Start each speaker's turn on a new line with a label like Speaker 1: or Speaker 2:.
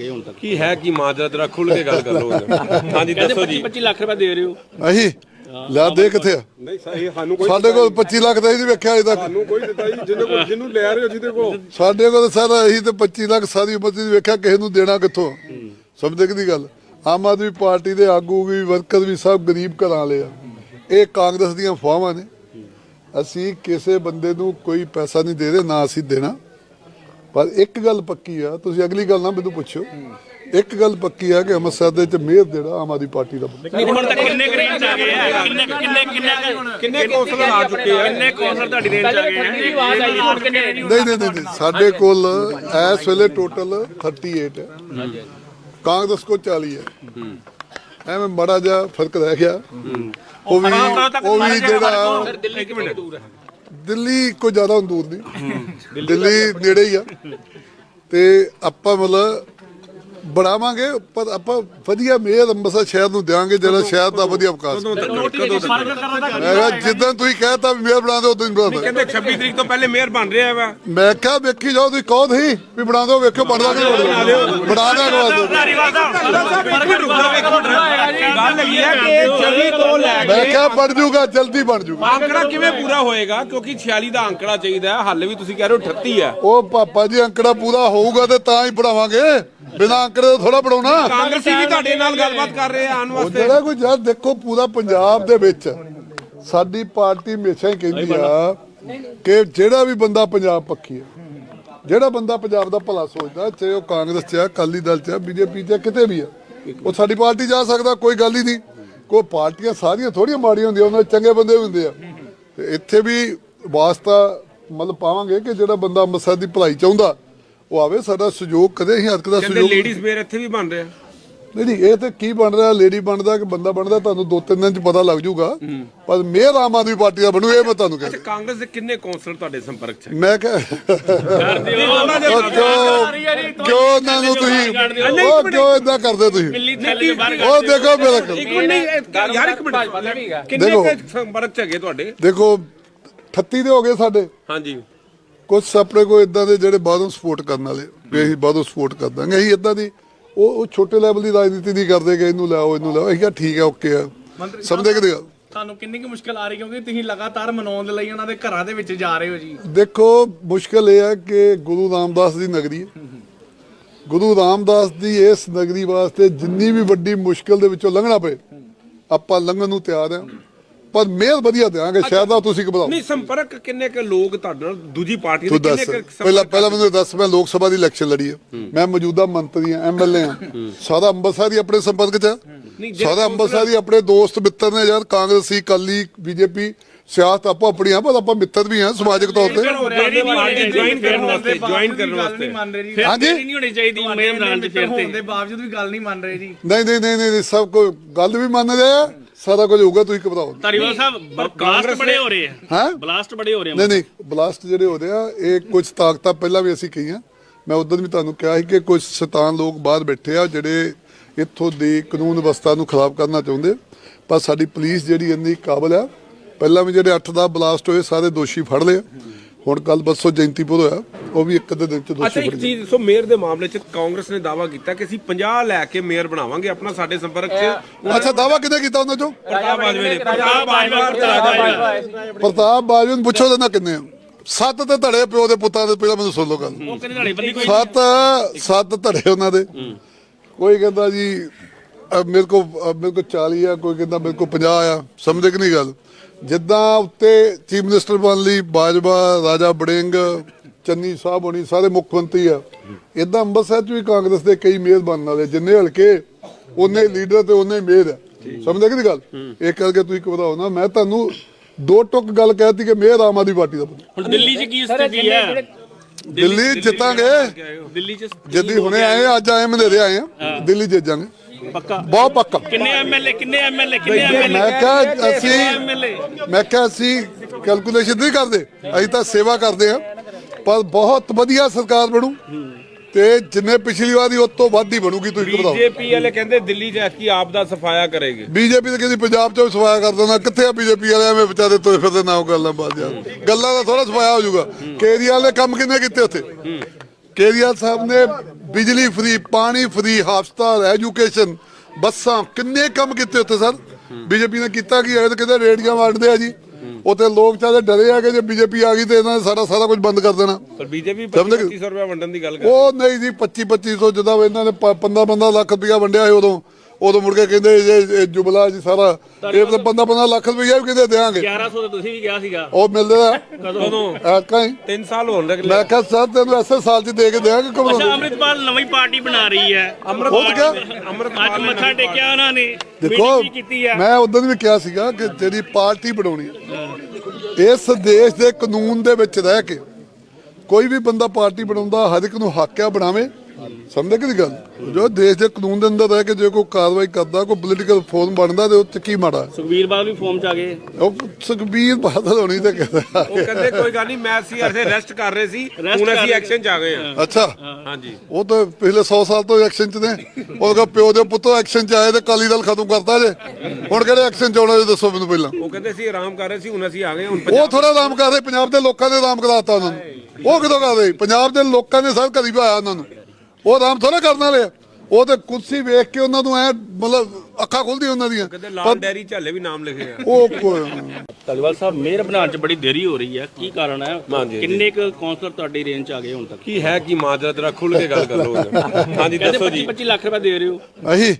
Speaker 1: ਗਏ ਹੁਣ ਤੱਕ।
Speaker 2: ਕੀ ਹੈ ਕੀ ਮਾਜਰਾ ਜਰਾ ਖੁੱਲ ਕੇ ਗੱਲ ਕਰ ਲਓ ਹਾਂਜੀ
Speaker 1: ਕਹਿੰਦੇ
Speaker 2: ਦੱਸੋ
Speaker 1: 25
Speaker 2: ਜੀ
Speaker 1: 25 ਲੱਖ ਰੁਪਏ ਦੇ ਰਹੇ ਹੋ।
Speaker 3: ਅਸੀਂ ਲੈ ਦੇ ਕਿੱਥੇ ਆ
Speaker 4: ਨਹੀਂ ਸਹੀ ਸਾਨੂੰ ਕੋਈ
Speaker 3: ਸਾਡੇ ਕੋਲ 25 ਲੱਖ ਦਾ ਹੀ ਨਹੀਂ ਵੇਖਿਆ ਅਜੇ ਤੱਕ।
Speaker 4: ਸਾਨੂੰ ਕੋਈ ਦਿੱਤਾ ਜੀ ਜਿਹਨੇ ਕੋਲ ਜਿਹਨੂੰ ਲੈ ਰਹੇ ਹੋ ਜਿਹਦੇ ਕੋਲ।
Speaker 3: ਸਾਡੇ ਕੋਲ ਸਾਰਾ ਅਸੀਂ ਤੇ 25 ਲੱਖ ਸਾਰੀ ਉਮਰ ਦੀ ਵੇਖਿਆ ਕਿਸੇ ਨੂੰ ਦੇਣਾ ਕਿੱਥੋਂ? ਸਮਝਦੇ ਕਿ ਦੀ ਗੱਲ? ਆਮ ਆਦਮੀ ਪਾਰਟੀ ਦੇ ਆਗੂ ਵੀ ਵਰਕਰ ਵੀ ਸਭ ਗਰੀਬ ਘਰਾਂ ਵਾਲੇ ਆ। ਇਹ ਕਾਂਗਰਸ ਦੀਆਂ ਫਾਹਾਂ ਨੇ। ਅਸੀਂ ਕਿਸੇ ਬੰਦੇ ਨੂੰ ਕੋਈ ਪੈਸਾ ਨਹੀਂ ਦੇ ਰਹੇ ਨਾ ਅਸੀਂ ਦੇਣਾ। ਪਰ ਇੱਕ ਗੱਲ ਪੱਕੀ ਆ ਤੁਸੀਂ ਅਗਲੀ ਗੱਲ ਨਾ ਮੈਨੂੰ ਪੁੱਛੋ ਇੱਕ ਗੱਲ ਪੱਕੀ ਆ ਕਿ ਅੰਮ੍ਰਿਤਸਰ ਦੇ ਚ ਮੇਅਰ ਜਿਹੜਾ ਆਮ ਆਦਮੀ ਪਾਰਟੀ ਦਾ ਬਣੇਗਾ।
Speaker 1: ਹੁਣ ਤੱਕ ਕਿੰਨੇ ਗ੍ਰੇਡ ਆ ਗਏ ਆ? ਕਿੰਨੇ ਕਿੰਨੇ ਕਿੰਨੇ
Speaker 2: ਕਿੰਨੇ ਕੌਂਸਲਰ ਆ ਚੁੱਕੇ ਆ?
Speaker 1: ਕਿੰਨੇ ਕੌਂਸਲਰ ਤੁਹਾਡੀ ਰੇਂਜ ਚ ਆ ਗਏ ਆ? ਦੀ ਆਵਾਜ਼ ਆਈ ਹੁਣ ਕਿੰਨੇ
Speaker 3: ਨਹੀਂ ਨਹੀਂ ਨਹੀਂ ਨਹੀਂ, ਸਾਡੇ ਕੋਲ ਇਸ ਵੇਲੇ ਟੋਟਲ 38 ਹੈ ਕਾਂਗਰਸ ਕੋ 40 ਹੈ ਐਵੇਂ ਮੜਾ ਜਾ ਫ਼ਰਕ ਰਹਿ ਗਿਆ। ਉਹ ਵੀ ਉਹ ਵੀ ਜਿਹੜਾ
Speaker 1: ਦਿੱਲੀ ਕਿੰਨੀ ਦੂਰ ਹੈ
Speaker 3: ਦਿੱਲੀ ਕੋਈ ਜ਼ਿਆਦਾ ਦੂਰ ਨਹੀਂ ਦਿੱਲੀ ਨੇੜੇ ਹੀ ਆ। ਤੇ ਆਪਾਂ ਮਤਲਬ ਬਣਾਵਾਂਗੇ ਪਰ ਆਪਾਂ ਵਧੀਆ ਮੇਅਰ ਅੰਮ੍ਰਿਤਸਰ ਸ਼ਹਿਰ ਨੂੰ ਦਿਆਂਗੇ ਜਿਹੜਾ ਸ਼ਹਿਰ ਦਾ ਵਧੀਆ ਵਿਕਾਸ? ਮੈਂ ਕਿਹਾ ਜਿੱਦਾਂ ਤੁਸੀਂ ਕਹਿਤਾ ਵੀ ਮੇਅਰ ਬਣਾ ਦਿਓ ਹੀ ਬਣਾ ਦਿਓ
Speaker 2: ਕਹਿੰਦੇ 26 ਤਰੀਕ ਤੋਂ ਪਹਿਲੇ ਮੇਅਰ ਬਣ ਰਿਹਾ ਵਾ।
Speaker 3: ਮੈਂ ਕਿਹਾ ਵੇਖੀ ਜਾਓ ਤੁਸੀਂ ਕਹੋ ਤੁਸੀਂ ਵੀ ਬਣਾ ਦਿਓ ਵੇਖੋ ਬਣਦਾ ਕਿ ਨਹੀਂ ਬਣਾ ਦਿਆਂਗੇ
Speaker 2: ਗੱਲ ਹੈਗੀ ਹੈ ਕਿ 26 ਤੋਂ ਲੈ
Speaker 3: ਮੈਂ
Speaker 2: ਕੇ
Speaker 3: ਕਿਹਾ ਬਣ ਜੂਗਾ ਜਲਦੀ ਬਣ ਜੂਗਾ
Speaker 2: ਅੰਕੜਾ ਕਿਵੇਂ ਪੂਰਾ ਹੋਏਗਾ? ਕਿਉਂਕਿ 46 ਦਾ ਅੰਕੜਾ ਚਾਹੀਦਾ ਹੈ ਹਾਲੇ ਵੀ ਤੁਸੀਂ ਕਹਿ ਰਹੇ ਹੋ 38 ਹੈ
Speaker 3: ਉਹ ਪਾਪਾ ਜੀ ਅੰਕੜਾ ਪੂਰਾ ਹੋਊਗਾ ਤੇ ਤਾਂ ਹੀ ਪੜਾਵਾਂਗੇ ਬਿਨਾ ਅੰਕੜੇ ਤੋਂ ਥੋੜਾ ਪੜਾਉਣਾ
Speaker 2: ਕਾਂਗਰਸੀ ਵੀ ਤੁਹਾਡੇ ਨਾਲ ਗੱਲਬਾਤ ਕਰ ਰਹੇ ਆ ਆਉਣ
Speaker 3: ਉਹ
Speaker 2: ਵਾਸਤੇ।
Speaker 3: ਜਿਹੜਾ ਕੋਈ ਯਾਰ ਦੇਖੋ ਪੂਰਾ ਪੰਜਾਬ ਦੇ ਵਿੱਚ ਸਾਡੀ ਪਾਰਟੀ ਹਮੇਸ਼ਾ ਹੀ ਕਹਿੰਦੀ ਆ ਕਿ ਜਿਹੜਾ ਵੀ ਬੰਦਾ ਪੰਜਾਬ ਪੱਖੀ ਹੈ ਜਿਹੜਾ ਬੰਦਾ ਪੰਜਾਬ ਦਾ ਭਲਾ ਸੋਚਦਾ ਚਾਹੇ ਉਹ ਕਾਂਗਰਸ 'ਚ ਆ ਅਕਾਲੀ ਦਲ 'ਚ ਆ ਬੀਜੇਪੀ 'ਚ ਆ ਕਿਤੇ ਵੀ ਆ ਉਹ ਸਾਡੀ ਪਾਰਟੀ ਜਾ ਸਕਦਾ ਕੋਈ ਗੱਲ ਹੀ ਨਹੀਂ। ਕੋਈ ਪਾਰਟੀਆਂ ਸਾਰੀਆਂ ਥੋੜੀਆਂ ਮਾੜੀਆਂ ਹੁੰਦੀਆਂ ਉਹਨਾਂ 'ਚ ਚੰਗੇ ਬੰਦੇ ਵੀ ਹੁੰਦੇ ਆ। ਤੇ ਇੱਥੇ ਵੀ ਵਾਸਤਾ ਮਤਲਬ ਪਾਵਾਂਗੇ ਕਿ ਜਿਹੜਾ ਬੰਦਾ ਅੰਮ੍ਰਿਤਸਰ ਦੀ ਭਲਾਈ ਚਾਹੁੰਦਾ ਉਹ ਆਵੇ ਸਾਡਾ ਸਹਿਯੋਗ ਕਦੇ ਹੀ ਹੱਕ ਦਾ
Speaker 2: ਕਹਿੰਦੇ
Speaker 3: ਸਹਿਯੋਗ
Speaker 2: ਲੇਡੀਜ਼ ਮੇਅਰ ਇੱਥੇ ਵੀ ਬਣ ਰਿਹਾ
Speaker 3: ਨਹੀਂ ਨਹੀਂ ਇਹ ਤੇ ਕੀ ਬਣ ਰਿਹਾ? ਲੇਡੀ ਬਣਦਾ ਕਿ ਬੰਦਾ ਬਣਦਾ ਤੁਹਾਨੂੰ ਦੋ ਤਿੰਨ ਦਿਨ ਚ ਪਤਾ ਲੱਗ ਜਾਊਗਾ ਪਰ ਮੇਅਰ ਆਮ ਆਦਮੀ ਪਾਰਟੀ ਦਾ ਬਣੂ ਇਹ ਮੈਂ ਤੁਹਾਨੂੰ
Speaker 2: ਅੱਛਾ
Speaker 3: ਕਹਿੰਦਾ
Speaker 2: ਕਾਂਗਰਸ ਦੇ ਕਿੰਨੇ ਕੌਂਸਲਰ ਤੁਹਾਡੇ ਸੰਪਰਕ 'ਚ? ਹੈ?
Speaker 3: ਮੈਂ ਕਿਹਾ ਉਹ ਕਿਉਂ ਕਿਉਂ ਉਹਨਾਂ ਨੂੰ ਤੁਸੀਂ ਉਹ ਕਿਉਂ ਇਦਾਂ ਕਰਦੇ ਤੁਸੀਂ। ਉਹ ਦੇਖੋ ਮੇਰਾ
Speaker 2: ਇੱਕ ਮਿੰਟ ਨਹੀਂ ਇਹ- ਯਾਰ ਇੱਕ ਮਿੰਟ। ਕਿੰਨੇ
Speaker 3: ਦੇਖੋ।
Speaker 2: ਕੁ ਸੰਪਰਕ 'ਚ ਹੈਗੇ ਤੁਹਾਡੇ?
Speaker 3: ਦੇਖੋ 38 ਦੇ ਹੋ ਗਏ ਸਾਡੇ।
Speaker 2: ਹਾਂਜੀ।
Speaker 3: ਕੁਝ ਆਪਣੇ ਕੋ ਇਦਾਂ ਦੇ ਜਿਹੜੇ ਬਾਹਰੋਂ ਸਪੋਰਟ ਕਰਨ ਵਾਲੇ ਵੀ ਅਸੀਂ ਬਾਹਰੋਂ ਸਪੋਰਟ ਕਰ ਦਾਂਗੇ। ਅਸੀਂ ਇਦਾਂ ਦੀ ਉਹ ਉਹ ਛੋਟੇ ਲੈਵਲ ਦੀ ਰਾਜਨੀਤੀ ਨਹੀਂ ਕਰਦੇ ਕਿ ਇਹਨੂੰ ਲਿਆਓ ਇਹਨੂੰ ਲਿਆਓ। ਅਸੀਂ ਕਿਹਾ ਠੀਕ ਹੈ ਓਕੇ ਆ ਸਮਝਦੇ ਕਿ ਨਹੀਂ ਗੱਲ?
Speaker 5: ਤੁਹਾਨੂੰ ਕਿੰਨੀ ਕੁ ਮੁਸ਼ਕਲ ਆ ਰਹੀ ਕਿਉਂਕਿ ਤੁਸੀਂ ਲਗਾਤਾਰ ਮਨਾਉਣ ਦੇ ਲਈ ਉਹਨਾਂ ਦੇ ਘਰਾਂ ਦੇ ਵਿੱਚ ਜਾ ਰਹੇ ਹੋ ਜੀ।
Speaker 3: ਦੇਖੋ ਮੁਸ਼ਕਲ ਇਹ ਹੈ ਕਿ ਗੁਰੂ ਰਾਮਦਾਸ ਦੀ ਨਗਰੀ ਹੈ। ਗੁਰੂ ਰਾਮਦਾਸ ਦੀ ਇਸ ਨਗਰੀ ਵਾਸਤੇ ਜਿੰਨੀ ਵੀ ਵੱਡੀ ਮੁਸ਼ਕਲ ਦੇ ਵਿੱਚੋਂ ਲੰਘਣਾ ਪਏ ਆਪਾਂ ਲੰਘਣ ਨੂੰ ਤਿਆਰ ਹਾਂ। ਪਰ ਮਿਹਰ ਵਧੀਆ ਦੇਵਾਂਗੇ ਸ਼ਾਇਦ ਦਾ ਤੁਸੀਂ ਘਬਰਾਓ।
Speaker 2: ਨਹੀਂ ਸੰਪਰਕ ਕਿੰਨੇ ਕੁ ਲੋਕ ਤੁਹਾਡੇ ਨਾਲ ਦੂਜੀ ਪਾਰਟੀ ਦੇ
Speaker 3: ਤੂੰ
Speaker 2: ਕਿੰਨੇ ਕੁ
Speaker 3: ਪਹਿਲਾਂ ਪਹਿਲਾਂ ਮੈਨੂੰ ਦੱਸ ਮੈਂ ਲੋਕ ਸਭਾ ਦੀ ਇਲੈਕਸ਼ਨ ਲੜੀ ਹੈ। ਮੈਂ ਮੌਜੂਦਾ ਮੰਤਰੀ ਹਾਂ ਐਮਐਲਏ ਹਾਂ। ਸਾਰਾ ਅੰਮ੍ਰਿਤਸਰ ਹੀ ਆਪਣੇ ਸੰਪਰਕ ਚ ਹੈ ਸਾਰਾ ਅੰਮ੍ਰਿਤਸਰ ਹੀ ਆਪਣੇ ਦੋਸਤ ਮਿੱਤਰ ਨੇ ਯਾਰ ਕਾਂਗਰਸੀ ਕਾਲੀ ਬੀਜੇਪੀ ਸਿਆਸਤ ਆਪੋ ਆਪਣੀਆਂ ਪਰ ਆਪਾਂ ਮਿੱਤਰ ਵੀ ਹਾਂ ਸਮਾਜਿਕ ਤੌਰ ਤੇ।
Speaker 2: ਜੁਆਇਨ ਕਰਨ ਵਾਸਤੇ ਜੁਆਇਨ ਕਰਨ ਵਾਸਤੇ।
Speaker 3: ਹਾਂਜੀ?
Speaker 1: ਨਹੀਂ ਹੋਣੀ ਚਾਹੀਦੀ ਮੇਰ ਬਣਾਉਣ ਚ ਫਿਰ ਤੇ।
Speaker 5: ਦੇ ਬਾਵਜੂਦ ਵੀ ਗੱਲ ਨਹੀਂ ਮੰਨ ਰਹੇ ਜੀ।
Speaker 3: ਨਹੀਂ ਨਹੀਂ ਨਹੀਂ ਨਹੀਂ ਸਭ ਕੋਈ ਗੱਲ ਵੀ ਮੰਨ ਰਿਹਾ। ਸਾਰਾ ਕੁਝ ਹੋਊਗਾ ਤੁਸੀਂ ਘਬਰਾਓ ਨਾ।
Speaker 1: ਧਾਰੀਵਾਲ ਸਾਹਿਬ ਬਲਾਸਟ ਬੜੇ ਹੋ ਰਹੇ ਆ।
Speaker 3: ਹੈਂ?
Speaker 1: ਬਲਾਸਟ ਬੜੇ ਹੋ ਰਹੇ ਆ
Speaker 3: ਨਹੀਂ ਨਹੀਂ ਬਲਾਸਟ ਜਿਹੜੇ ਹੋ ਰਹੇ ਆ ਇਹ ਕੁਝ ਤਾਕਤਾਂ ਪਹਿਲਾਂ ਵੀ ਅਸੀਂ ਕਹੀਆਂ। ਮੈਂ ਉਦੋਂ ਵੀ ਤੁਹਾਨੂੰ ਕਿਹਾ ਸੀ ਕਿ ਕੁਝ ਸ਼ੈਤਾਨ ਲੋਕ ਬਾਹਰ ਬੈਠੇ ਆ ਜਿਹੜੇ ਇੱਥੋਂ ਦੀ ਕਾਨੂੰਨ ਵਿਵਸਥਾ ਨੂੰ ਖਰਾਬ ਕਰਨਾ ਚਾਹੁੰਦੇ। ਪਰ ਸਾਡੀ ਪੁਲਿਸ ਜਿਹੜੀ ਇੰਨੀ ਕਾਬਲ ਆ ਪਹਿਲਾਂ ਵੀ ਜਿਹੜੇ 8 ਦਾ ਬਲਾਸਟ ਹੋਏ ਸਾਰੇ ਦੋਸ਼ੀ ਫੜ ਲਏ। ਹੁਣ ਕੱਲ ਬੱਸੋ ਜੈਂਤੀਪੁਰ ਹੋਇਆ। ਉਹ ਵੀ ਇੱਕ ਅੱਧੇ ਦਿਨ ਚ
Speaker 2: ਅੱਛਾ
Speaker 3: ਦੋਸ਼ੀ
Speaker 2: ਇੱਕ
Speaker 3: ਫੜ ਗਏ
Speaker 2: ਚੀਜ਼ ਸੋ ਮੇਅਰ ਦੇ ਮਾਮਲੇ 'ਚ ਕਾਂਗਰਸ ਨੇ ਦਾਵਾ ਕੀਤਾ ਕਿ ਅਸੀਂ 50 ਲੈ ਕੇ ਮੇਅਰ ਬਣਾਵਾਂਗੇ ਆਪਣਾ ਸਾਡੇ ਸੰਪਰਕ 'ਚ।
Speaker 3: ਅੱਛਾ ਦਾਵਾ ਕਿਹਨੇ ਕੀਤਾ ਉਹਨਾਂ ਚੋਂ?
Speaker 2: ਪ੍ਰਤਾਪ ਬਾਜਵੇ ਨੇ ਪ੍ਰਤਾਪ ਬਾਜਵਾ ਬਾਜਵਾ
Speaker 3: ਪ੍ਰਤਾਪ ਬਾਜੂ ਨੂੰ ਪੁੱਛੋ ਤੇ ਨਾ ਕਿੰਨੇ ਆ। ਸੱਤ ਤੇ ਧੜੇ ਪਿਓ ਦੇ ਪੁੱਤਾਂ ਦੇ ਪਹਿਲਾਂ ਮੈਨੂੰ ਸੁਣ ਲਓ ਗੱਲ।
Speaker 1: ਉਹ ਕਹਿੰਦੇ ਧੜੇ ਬੰਦੀ ਕੋਈ
Speaker 3: ਸੱਤ ਸੱਤ ਧੜੇ ਉਹਨਾਂ ਦੇ। ਕੋਈ ਕਹਿੰਦਾ ਜੀ ਅਹ ਮੇਰੇ ਕੋ ਅਹ ਮੇਰੇ ਕੋ 40 ਆ ਕੋਈ ਕਹਿੰਦਾ ਮੇਰੇ ਕੋ 50 ਆ। ਸਮਝਦੇ ਕਿ ਨਹੀਂ ਗੱਲ। ਜਿੱਦਾਂ ਉੱਤੇ ਚੀਫ ਮਿਨਿਸਟਰ ਬਣ ਲਈ ਬਾਜਵਾ ਰਾਜਾ ਬੜਿੰਗ ਚੰਨੀ ਸਾਹਿਬ ਹੋਣੀ ਸਾਰੇ ਮੁੱਖ ਮੰਤਰੀ ਆ। ਇਦਾਂ ਅੰਮ੍ਰਿਤਸਰ ਚ ਵੀ ਕਾਂਗਰਸ ਦੇ ਕਈ ਮੇਅਰ ਬਣਨ ਵਾਲੇ ਜਿੰਨੇ ਹਲਕੇ ਉਹਨੇ ਲੀਡਰ ਤੇ ਉਹਨੇ ਮੇਅਰ ਆ। ਸਮਝਦੇ ਕਿ ਨਹੀਂ ਗੱਲ? ਇਹ ਕਰਕੇ ਤੁਸੀਂ ਘਬਰਾਓ ਨਾ। ਮੈਂ ਤੁਹਾਨੂੰ ਦੋ ਟੁਕ ਗੱਲ ਕਹਿਤੀ ਕਿ ਮੇਅਰ ਆਮ ਆਦਮੀ ਪਾਰਟੀ ਦਾ।
Speaker 1: ਹੁਣ ਦਿੱਲੀ 'ਚ ਕੀ ਸਥਿਤੀ ਹੈ?
Speaker 3: ਦਿੱਲੀ ਜਿੱਤਾਂਗੇ।
Speaker 1: ਦਿੱਲੀ 'ਚ
Speaker 3: ਜੱਦੀ ਹੁਣੇ ਆਏ ਅੱਜ ਆਏ ਮਨੇਰੇ ਆਏ ਆ। ਦਿੱਲੀ ਜਿੱਤ ਜਾਾਂਗੇ
Speaker 1: ਪੱਕਾ?
Speaker 3: ਬਹੁਤ ਪੱਕਾ।
Speaker 1: ਕਿੰਨੇ ਐਮਐਲਏ ਕਿੰਨੇ ਐਮਐਲਏ ਕਿੰਨੇ ਐਮਐਲਏ
Speaker 3: ਮੈਂ ਕਿਹਾ ਅਸੀਂ ਮੈਂ ਕਿਹਾ ਅਸੀਂ ਕੈਲਕੂਲੇਸ਼ਨ ਨਹੀਂ ਕਰਦੇ। ਅਸੀਂ ਤਾਂ ਸੇਵਾ ਕਰਦੇ ਆ। ਪਰ ਬਹੁਤ ਵਧੀਆ ਸਰਕਾਰ ਬਣੂ ਤੇ ਜਿੰਨੇ ਪਿਛਲੀ ਵਾਰ ਦੀ ਉਸ ਤੋਂ ਵੱਧ ਹੀ ਬਣੂਗੀ ਤੁਸੀਂ ਬਤਾਓ
Speaker 2: ਬੀਜੇਪੀ ਵਾਲੇ ਕਹਿੰਦੇ ਦਿੱਲੀ 'ਚ ਐਤਕੀ ਆਪ ਦਾ ਸਫਾਇਆ ਕਰੇਗੀ।
Speaker 3: ਬੀਜੇਪੀ ਤਾਂ ਕਹਿੰਦੀ ਪੰਜਾਬ ਚੋਂ ਵੀ ਸਫਾਇਆ ਕਰ ਦੇਣਾ ਕਿੱਥੇ ਆ ਬੀਜੇਪੀ ਵਾਲੇ? ਐਵੇਂ ਵਿਚਾਰੇ ਤੋਏ ਫਿਰਦੇ ਨਾ ਉਹ ਗੱਲਾਂ ਬਾਤ ਯਾਰ। ਗੱਲਾਂ ਦਾ ਥੋੜਾ ਸਫਾਇਆ ਹੋ ਜਾਊਗਾ। ਕੇਜਰੀਵਾਲ ਨੇ ਕੰਮ ਕਿੰਨੇ ਕੀਤੇ ਉੱਥੇ? ਕੇਜਰੀਵਾਲ ਸਾਹਿਬ ਨੇ ਬਿਜਲੀ ਫ੍ਰੀ ਪਾਣੀ ਫ੍ਰੀ ਹਸਪਤਾਲ ਐਜੂਕੇਸ਼ਨ ਬੱਸਾਂ ਕਿੰਨੇ ਕੰਮ ਕੀਤੇ ਉੱਥੇ ਸਰ? ਬੀਜੇਪੀ ਨੇ ਕੀਤਾ ਕੀ? ਹੈ ਤਾਂ ਕਹਿੰਦੇ ਰੇੜੀਆਂ ਵੰਡਦੇ ਆ ਜੀ। ਉੱਥੇ ਲੋਕ ਚਾਹਦੇ ਡਰੇ ਆ ਕਿ ਜੇ ਬੀਜੇਪੀ ਆ ਗਈ ਤੇ ਇਹਨਾਂ ਨੇ ਸਾਰਾ ਸਾਰਾ ਕੁਝ ਬੰਦ ਕਰ ਦੇਣਾ।
Speaker 2: ਪਰ ਬੀਜੇਪੀ
Speaker 3: ਸਮਝ ਗਏ?
Speaker 2: 2500 ਰੁਪਏ ਵੰਡਣ ਦੀ ਗੱਲ ਕਰ
Speaker 3: ਉਹ ਨਹੀਂ ਜੀ 25 2500 ਜਦੋਂ ਇਹਨਾਂ ਨੇ 15 15 ਲੱਖ ਰੁਪਇਆ ਵੰਡਿਆ ਸੀ ਉਦੋਂ। ਉਦੋਂ ਮੁੜ ਕੇ ਕਹਿੰਦੇ ਇਹ ਇਹ ਜੁਬਲਾ ਜੀ ਸਾਰਾ ਇਹ ਤਾਂ 15 15 ਲੱਖ ਰੁਪਇਆ ਵੀ ਕਹਿੰਦੇ ਦੇਾਂਗੇ
Speaker 1: 1100 ਤੇ ਤੁਸੀਂ ਵੀ ਗਿਆ ਸੀਗਾ।
Speaker 3: ਉਹ ਮਿਲਦੇ ਆ।
Speaker 2: ਕਦੋਂ?
Speaker 3: ਐਤਕਾਂ ਹੀ।
Speaker 2: 3 ਸਾਲ ਹੋਣ ਲੱਗੇ
Speaker 3: ਮੈਂ ਕਿਹਾ ਸਰ ਤੈਨੂੰ ਐਸੇ ਸਾਲ ਚ ਦੇ ਕੇ ਦੇਾਂਗੇ
Speaker 1: ਅੱਛਾ
Speaker 3: ਕਮਲ
Speaker 1: ਅੰਮ੍ਰਿਤਪਾਲ ਨਵੀਂ ਪਾਰਟੀ ਬਣਾ ਰਹੀ ਹੈ।
Speaker 3: ਉਹ ਕਿਹਾ
Speaker 1: ਅੱਜ ਮੱਥਾ ਟੇਕਿਆ ਉਹਨਾਂ ਨੇ।
Speaker 3: ਦੇਖੋ
Speaker 1: meeting ਵੀ ਕੀਤੀ ਹੈ।
Speaker 3: ਮੈਂ ਉਦੋਂ ਵੀ ਕਿਹਾ ਸੀਗਾ ਕਿ ਜਿਹੜੀ ਪਾਰਟੀ ਬਣਾਉਣੀ ਹੈ ਇਸ ਦੇਸ਼ ਦੇ ਕਾਨੂੰਨ ਦੇ ਵਿੱਚ ਰਹਿ ਕੇ ਕੋਈ ਵੀ ਬੰਦਾ ਪਾਰਟੀ ਬਣਾਉਂਦਾ ਹਰ ਇੱਕ ਨੂੰ ਹੱਕ ਆ ਬਣਾਵੇ। ਸਮਝਦੇ ਕਿ ਗੱਲ? ਜੋ ਦੇਸ਼ ਦੇ ਕਾਨੂੰਨ ਦੇ ਅੰਦਰ ਰਹਿ ਕੇ ਜੇ ਕੋਈ ਕਾਰਵਾਈ ਕਰਦਾ ਕੋਈ ਪੋਲੀਟੀਕਲ ਫੋਰਮ ਬਣਦਾ ਤੇ ਉਹ ਚ ਕੀ ਮਾੜਾ?
Speaker 1: ਸੁਖਬੀਰ ਬਾਦਲ ਵੀ ਫਾਰਮ ਚ ਆ ਗਏ।
Speaker 3: ਉਹ ਸੁਖਬੀਰ ਬਾਦਲ ਹੋਣੀ ਤੇ ਕਹਿੰਦਾ।
Speaker 2: ਉਹ ਕਹਿੰਦੇ ਕੋਈ ਗੱਲ ਨਹੀਂ ਮੈਂ ਸੀ ਅਸੇ ਰੈਸਟ ਕਰ ਰਹੇ ਸੀ ਹੁਣ
Speaker 1: ਕਰ
Speaker 2: ਅਸੀਂ ਐਕਸ਼ਨ ਚ ਆ ਗਏ ਹਾਂ।
Speaker 3: ਅੱਛਾ।
Speaker 2: ਹਾਂਜੀ।
Speaker 3: ਉਹ ਤਾਂ ਪਿਛਲੇ 100 ਸਾਲ ਤੋਂ ਐਕਸ਼ਨ ਚ ਨੇ। ਉਹਦਾ ਪਿਓ ਦੇ ਪੁੱਤੋ ਐਕਸ਼ਨ ਚ ਆਏ ਤੇ ਕਾਲੀ ਦਲ ਖਤਮ ਕਰਤਾ ਜੇ। ਹੁਣ ਕਿਹੜੇ ਐਕਸ਼ਨ ਚ ਆਉਣਾ ਜੇ ਦੱਸੋ ਮੈਨੂੰ ਪਹਿਲਾਂ?
Speaker 2: ਉਹ ਕਹਿੰਦੇ ਸੀ ਆਰਾਮ ਕਰ ਰਹੇ ਸੀ ਹੁਣ ਅਸੀਂ ਆ ਗਏ ਹੁਣ
Speaker 3: ਉਹ ਥੋੜਾ ਆਰਾਮ ਕਰਦੇ ਪੰਜਾਬ ਦੇ ਲੋਕਾਂ ਨੇ ਆਰਾਮ ਕਰਾਤਾ ਉਹਨਾਂ ਨੂੰ। ਉਹ ਕਿਦੋਂ ਕਰਦੇ ਪੰਜਾਬ ਦੇ ਲੋਕਾਂ ਨੇ ਸਭ ਘਰੀ ਭਾਇਆ ਉਹਨਾਂ ਨੂੰ। ਉਹ ਆਰਾਮ ਥੋੜਾ ਕਰਨ ਵਾਲੇ ਆ। ਉਹ ਤੇ ਕੁਰਸੀ ਵੇਖ ਕੇ ਉਹਨਾਂ ਨੂੰ ਐ ਮਤਲਬ ਅੱਖਾਂ ਖੁੱਲਦੀ ਉਹਨਾਂ ਦੀਆਂ।
Speaker 2: ਕਹਿੰਦੇ ਲਾਲ ਡੈਰੀ ਝਾਲੇ ਵੀ ਨਾਮ ਲਿਖੇ ਆ।
Speaker 3: ਉਹ ਕੋਈ-
Speaker 1: ਧਾਲੀਵਾਲ ਸਾਹਿਬ ਮੇਅਰ ਬਣਾਉਣ ਚ ਬੜੀ ਦੇਰੀ ਹੋ ਰਹੀ ਹੈ। ਕੀ ਕਾਰਨ ਹੈ। ਕਿੰਨੇ ਕੁ ਕਾਉਂਸਲਰ ਤੁਹਾਡੀ ਰੇਂਜ ਚ ਆ ਗਏ ਹੁਣ ਤੱਕ?
Speaker 2: ਕੀ ਹੈ ਕੀ ਮਾਜਰਾ ਤੇਰਾ ਖੁੱਲ ਕੇ ਗੱਲ ਕਰ ਲੋ ਹਾਂਜੀ ਦੱਸੋ
Speaker 1: 25
Speaker 2: ਜੀ।
Speaker 1: 25 ਲੱਖ ਰੁਪਏ ਦੇ ਰਹੇ ਹੋ।
Speaker 3: ਅਹੀ